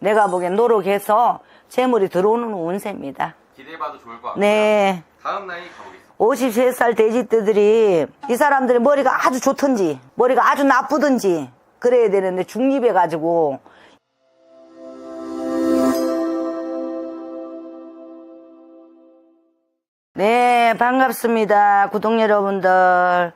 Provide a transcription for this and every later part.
내가 보기엔 노력해서 재물이 들어오는 운세입니다. 기대해봐도 좋을 것 같고요. 네. 다음 나이 가보겠습니다. 53살 돼지떼들이 이 사람들이 머리가 아주 좋든지 머리가 아주 나쁘든지 그래야 되는데 중립해가지고 네 반갑습니다 구독 여러분들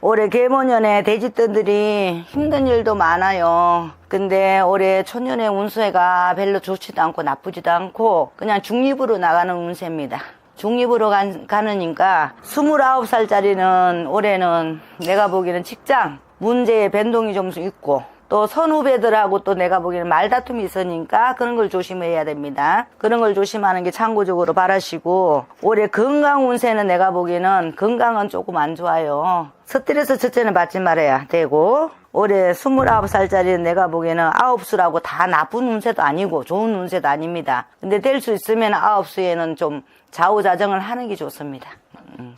올해 개모년에 돼지떼들이 힘든 일도 많아요 근데 올해 초년의 운세가 별로 좋지도 않고 나쁘지도 않고 그냥 중립으로 나가는 운세입니다 중립으로 간- 가느니까 29살짜리는 올해는 내가 보기에는 직장 문제의 변동이 좀 있고 또 선후배들하고 또 내가 보기에는 말다툼이 있으니까 그런 걸 조심해야 됩니다. 그런 걸 조심하는 게 참고적으로 바라시고 올해 건강 운세는 내가 보기에는 건강은 조금 안 좋아요. 스트레스 첫째는 받지 말아야 되고 올해 29살짜리는 내가 보기에는 아홉 수라고 다 나쁜 운세도 아니고 좋은 운세도 아닙니다. 근데 될 수 있으면 아홉 수에는 좀 좌우자정을 하는 게 좋습니다.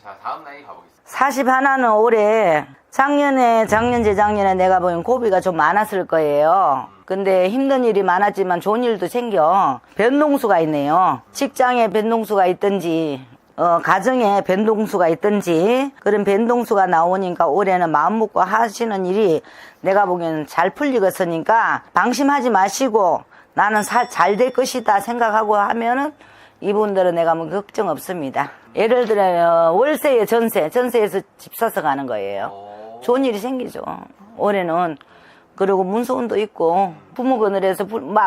자, 다음 나이 가보겠습니다. 40 하나는 올해 작년에 작년 재작년에 내가 보기엔 고비가 좀 많았을 거예요. 근데 힘든 일이 많았지만 좋은 일도 생겨 변동수가 있네요. 직장에 변동수가 있든지 어, 가정에 변동수가 있든지 그런 변동수가 나오니까 올해는 마음 먹고 하시는 일이 내가 보기에는 잘 풀리겠으니까 방심하지 마시고 나는 잘 될 것이다 생각하고 하면은 이분들은 내가 뭐 걱정 없습니다. 예를 들어 월세에 전세, 전세에서 집 사서 가는 거예요. 오. 좋은 일이 생기죠. 올해는 그리고 문서운도 있고 부모 그늘에서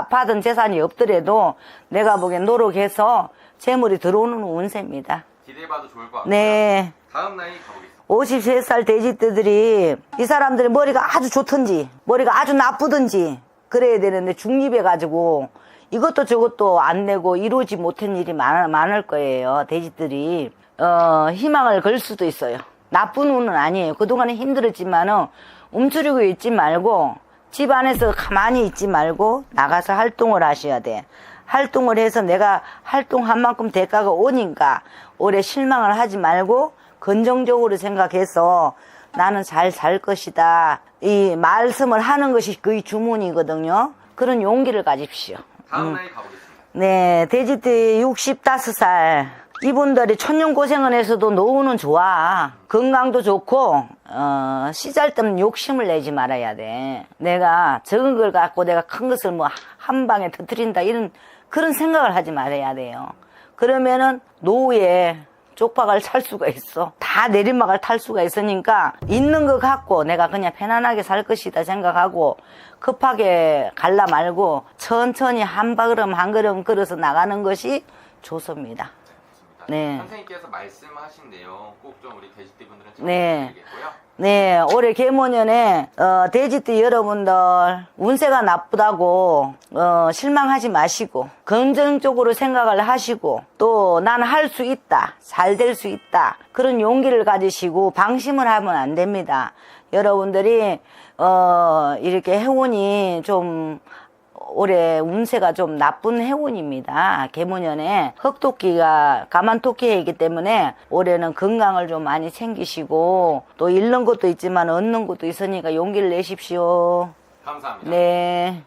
받은 재산이 없더라도 내가 보기엔 노력해서 재물이 들어오는 운세입니다. 기대해봐도 좋을 것 같고요. 네. 다음 나이 가보겠습니다. 53살 돼지떼들이 이 사람들이 머리가 아주 좋든지 머리가 아주 나쁘든지 그래야 되는데 중립해가지고 이것도 저것도 안 내고 이루지 못한 일이 많, 많을 거예요 돼지들이 어, 희망을 걸 수도 있어요 나쁜 운은 아니에요 그동안에 힘들었지만은 움츠리고 있지 말고 집 안에서 가만히 있지 말고 나가서 활동을 하셔야 돼 활동을 해서 내가 활동한 만큼 대가가 오니까 올해 실망을 하지 말고 긍정적으로 생각해서 나는 잘 살 것이다. 이 말씀을 하는 것이 그의 주문이거든요. 그런 용기를 가집시오. 다음 나이 가보겠습니다. 네, 돼지띠 65살. 이분들이 천년 고생을 해서도 노후는 좋아. 건강도 좋고, 어, 시잘때면 욕심을 내지 말아야 돼. 내가 적은 걸 갖고 내가 큰 것을 뭐 한 방에 터뜨린다. 이런, 그런 생각을 하지 말아야 돼요. 그러면은 노후에 쪽박을 찰 수가 있어. 다 내리막을 탈 수가 있으니까 있는 거 갖고 내가 그냥 편안하게 살 것이다 생각하고 급하게 갈라 말고 천천히 한 걸음 한 걸음 걸어서 나가는 것이 좋습니다. 네. 선생님께서 말씀하신 내용 꼭 좀 우리 돼지띠 분들은 네. 참고드리겠고요. 네, 올해 개모년에 어, 돼지띠 여러분들 운세가 나쁘다고 어, 실망하지 마시고 긍정적으로 생각을 하시고 또 난 할 수 있다, 잘 될 수 있다 그런 용기를 가지시고 방심을 하면 안 됩니다. 여러분들이 어, 이렇게 해운이 좀 올해 운세가 좀 나쁜 해운입니다. 개모년에 흑토끼가 가만토끼이기 때문에 올해는 건강을 좀 많이 챙기시고 또 잃는 것도 있지만 얻는 것도 있으니까 용기를 내십시오. 감사합니다. 네.